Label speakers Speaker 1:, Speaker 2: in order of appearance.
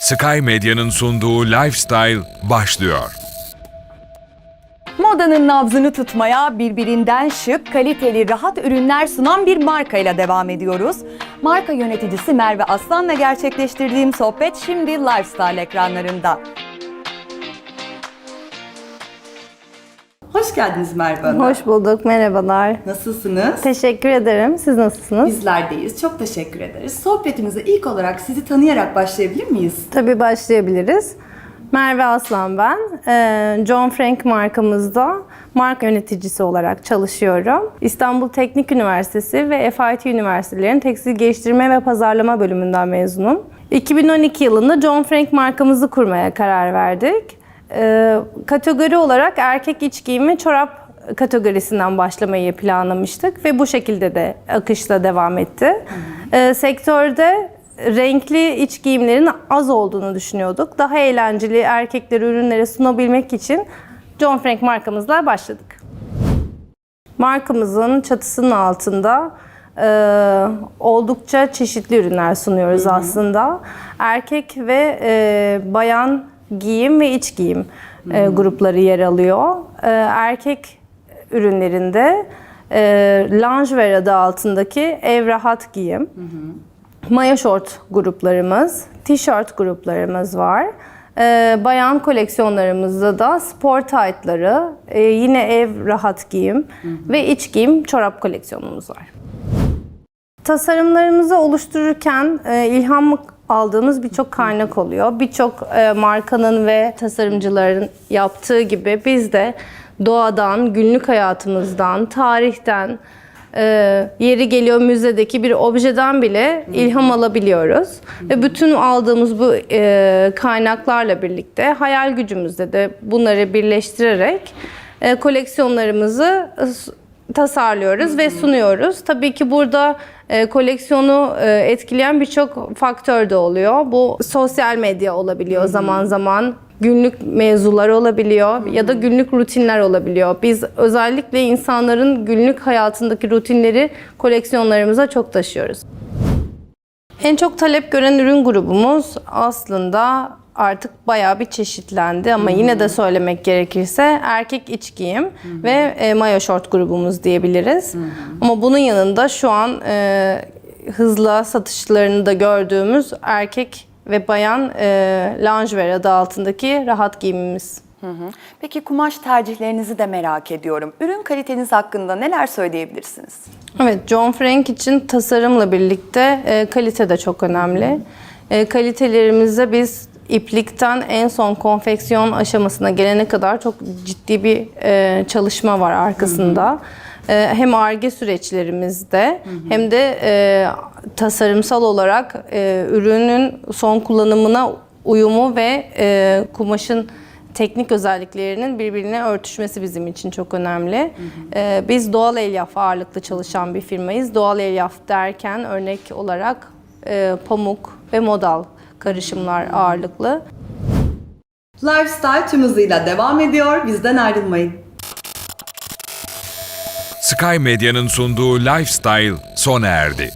Speaker 1: Sky Medya'nın sunduğu Lifestyle başlıyor.
Speaker 2: Modanın nabzını tutmaya birbirinden şık, kaliteli, rahat ürünler sunan bir markayla devam ediyoruz. Marka yöneticisi Merve Aslan'la gerçekleştirdiğim sohbet şimdi Lifestyle ekranlarında. Hoş geldiniz Merve Hanım.
Speaker 3: Hoş bulduk, merhabalar.
Speaker 2: Nasılsınız?
Speaker 3: Teşekkür ederim. Siz nasılsınız?
Speaker 2: Bizlerdeyiz. Çok teşekkür ederiz. Sohbetimize ilk olarak sizi tanıyarak başlayabilir miyiz?
Speaker 3: Tabii başlayabiliriz. Merve Aslan ben. Ee, John Frank markamızda marka yöneticisi olarak çalışıyorum. İstanbul Teknik Üniversitesi ve FIT Üniversitelerinin tekstil geliştirme ve pazarlama bölümünden mezunum. 2012 yılında John Frank markamızı kurmaya karar verdik. Ee, kategori olarak erkek iç giyimi çorap kategorisinden başlamayı planlamıştık ve bu şekilde de akışla devam etti. Ee, sektörde renkli iç giyimlerin az olduğunu düşünüyorduk. Daha eğlenceli erkekleri ürünlere sunabilmek için John Frank markamızla başladık. Markamızın çatısının altında e, oldukça çeşitli ürünler sunuyoruz aslında. Erkek ve e, bayan giyim ve iç giyim e, grupları yer alıyor. E, erkek ürünlerinde e, loungewear adı altındaki ev rahat giyim, maya şort gruplarımız, tişört gruplarımız var. Ee, bayan koleksiyonlarımızda da spor taytları, e, yine ev rahat giyim ve iç giyim çorap koleksiyonumuz var. Tasarımlarımızı oluştururken e, ilham aldığımız birçok kaynak oluyor. Birçok e, markanın ve tasarımcıların yaptığı gibi biz de doğadan, günlük hayatımızdan, tarihten, e, yeri geliyor müzedeki bir objeden bile ilham alabiliyoruz. Ve bütün aldığımız bu e, kaynaklarla birlikte hayal gücümüzde de bunları birleştirerek e, koleksiyonlarımızı tasarlıyoruz ve sunuyoruz. Tabii ki burada e, koleksiyonu e, etkileyen birçok faktör de oluyor. Bu sosyal medya olabiliyor zaman zaman. Günlük mevzular olabiliyor ya da günlük rutinler olabiliyor. Biz özellikle insanların günlük hayatındaki rutinleri koleksiyonlarımıza çok taşıyoruz. En çok talep gören ürün grubumuz aslında artık bayağı bir çeşitlendi ama yine de söylemek gerekirse erkek iç giyim ve e, mayo şort grubumuz diyebiliriz. Ama bunun yanında şu an e, hızla satışlarını da gördüğümüz erkek ve bayan e, loungewear adı altındaki rahat giyimimiz.
Speaker 2: Peki kumaş tercihlerinizi de merak ediyorum. Ürün kaliteniz hakkında neler söyleyebilirsiniz?
Speaker 3: Evet, John Frank için tasarımla birlikte e, kalite de çok önemli. E, kalitelerimize biz iplikten en son konfeksiyon aşamasına gelene kadar çok ciddi bir e, çalışma var arkasında. E, hem ARGE süreçlerimizde hem de e, tasarımsal olarak e, ürünün son kullanımına uyumu ve e, kumaşın teknik özelliklerinin birbirine örtüşmesi bizim için çok önemli. Ee, biz doğal elyaf ağırlıklı çalışan bir firmayız. Doğal elyaf derken örnek olarak e, pamuk ve modal karışımlar ağırlıklı.
Speaker 2: Lifestyle tüm hızıyla devam ediyor. Bizden ayrılmayın.
Speaker 1: Sky Medya'nın sunduğu Lifestyle sona erdi.